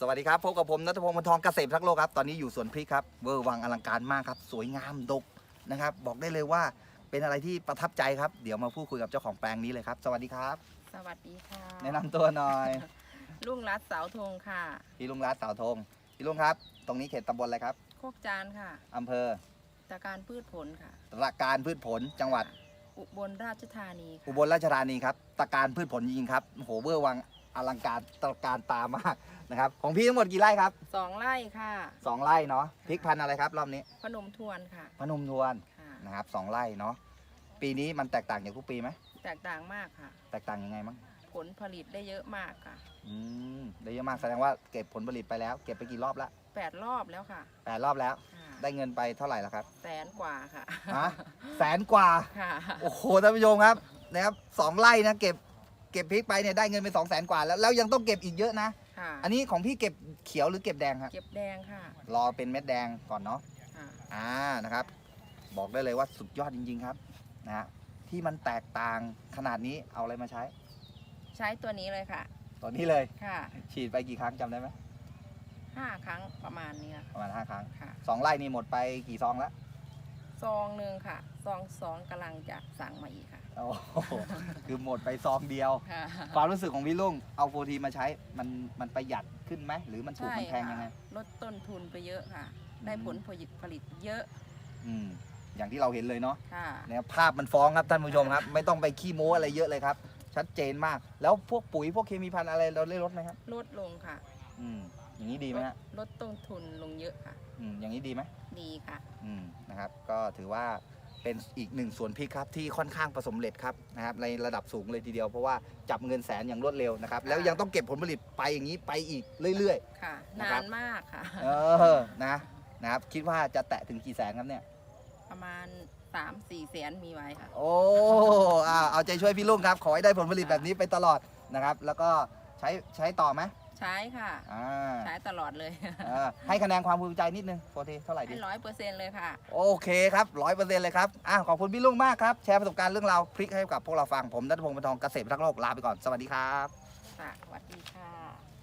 สวัสดีครับพบกับผมนัทพงศ์มนทองเกษตรทักโลกครับ ตอนนี้อยู่สวนพริกครับ เวอร์วังอลังการมากครับ สวยงามดกนะครับ บอกได้เลยว่าเป็นอะไรที่ประทับใจครับ เดี๋ยวมาพูดคุยกับเจ้าของแปลงนี้เลยครับ สวัสดีครับ สวัสดีค่ะแนะนำตัวหน่อยลุงรัดเสาธงค่ะ พี่ลุงรัตน์สาวธงพี่ลุงครับ ตรงนี้เขตตำบลอะไรครับโคกจานค่ะอำเภอตะการพืชผลค่ะตระการพืชผลจังหวัด อุบลราชธานีค่ะอุบลราชธานีครับตระการพืชผลจริงๆครับโอ้โหเวอร์วัง อลังการตระการตามากนะครับ ของพี่ทั้งหมดกี่ไร่ครับสองไร่ค่ะสองไร่เนาะพริกพันธุ์อะไรครับรอบนี้พนมทวนค่ะพนมทวนค่ะนะครับสองไร่เนาะปีนี้มันแตกต่างจากทุกปีไหมแตกต่างมากค่ะ แตกต่างยังไงมั้งผลผลิตได้เยอะมากค่ะอืมได้เยอะมากแสดงว่าเก็บผลผลิตไปแล้ว เก็บไปกี่รอบละแปดรอบแล้วค่ะแปดรอบแล้ว ค่ะได้เงินไปเท่าไหร่แล้วครับแสนกว่าค่ะฮะแสนกว่า ค่ะ โอ้โหท่านผู้ชมครับนะครับสองไร่นะเก็บเก็บพริกไปเนี่ยได้เงินไปสองแสนกว่าแล้วแล้วยังต้องเก็บอีกเยอะนะ ค่ะอันนี้ของพี่เก็บเขียวหรือเก็บแดงครับ เก็บแดงค่ะรอเป็นเม็ดแดงก่อนเนาะค่ะอ่า นะครับ บอกได้เลยว่าสุดยอดจริง ๆ ครับ นะฮะ ที่มันแตกต่างขนาดนี้เอาอะไรมาใช้ ใช้ตัวนี้เลยค่ะ ตอนนี้เลย ค่ะฉีดไปกี่ครั้งจำได้ไหมห้าครั้งประมาณนี้ค่ะประมาณห้าครั้ง ค่ะสองไร่นี่หมดไปกี่ซองแล้ว ซองหนึ่งค่ะซองสองกำลังจะสั่งมาอีกค่ะ โอ้โหคือหมดไปซองเดียว ค่ะ ความรู้สึกของพี่ลุงเอาโฟทีมาใช้มันมันประหยัดขึ้นไหมหรือมันถูกใช่มันแพงยังไง ค่ะลดต้นทุนไปเยอะค่ะ ได้ผลผลิตผลิตเยอะอืมอย่างที่เราเห็นเลยเนาะค่ะ เนี่ยภาพมันฟ้องครับท่านผู้ชมครับ ไม่ต้องไปขี้โม้อะไรเยอะเลยครับ ชัดเจนมาก แล้วพวกปุ๋ยพวกเคมีพันธุ์อะไรเราได้ลดไหมครับ ลดลงค่ะ อืม อย่างนี้ดีไหมฮะลดต้นทุนลงเยอะค่ะ อืมอย่างนี้ดีไหมดีค่ะ อืมนะครับ ก็ถือว่าเป็นอีกหนึ่งสวนพริกครับที่ค่อนข้างประสบความสำเร็จครับนะครับ ในระดับสูงเลยทีเดียวเพราะว่าจับเงินแสนอย่างรวดเร็วนะครับ แล้วยังต้องเก็บผลผลิตไปอย่างนี้ไปอีกเรื่อย ค่ะ นะนาครับ นมากค่ะ ๆ เออนะนะครับ คิดว่าจะแตะถึงกี่แสนครับเนี่ย ประมาณสามสี่แสนมีไว้ค่ะ โอ้อ่าเอาใจช่วยพี่ลุงครับ ขอให้ได้ผลผลิตแบบนี้ไปตลอดนะครับ แล้วก็ใช้ใช้ต่อไหม ใช้ค่ะ อ่าใช้ตลอดเลย เออให้คะแนนความภูมิใจนิดนึงโฟทีเท่าไหร่ดี ให้ร้อยเปอร์เซ็นต์เลยค่ะ โอเคครับร้อยเปอร์เซ็นต์เลยครับอะขอบคุณพี่ลุงมากครับ แชร์ประสบการณ์เรื่องราวพริกให้กับพวกเราฟัง ผมนัทพงศ์ปนทองเกษตรพัฒนาโลกลาไปก่อน สวัสดีครับ ค่ะสวัสดีค่ะ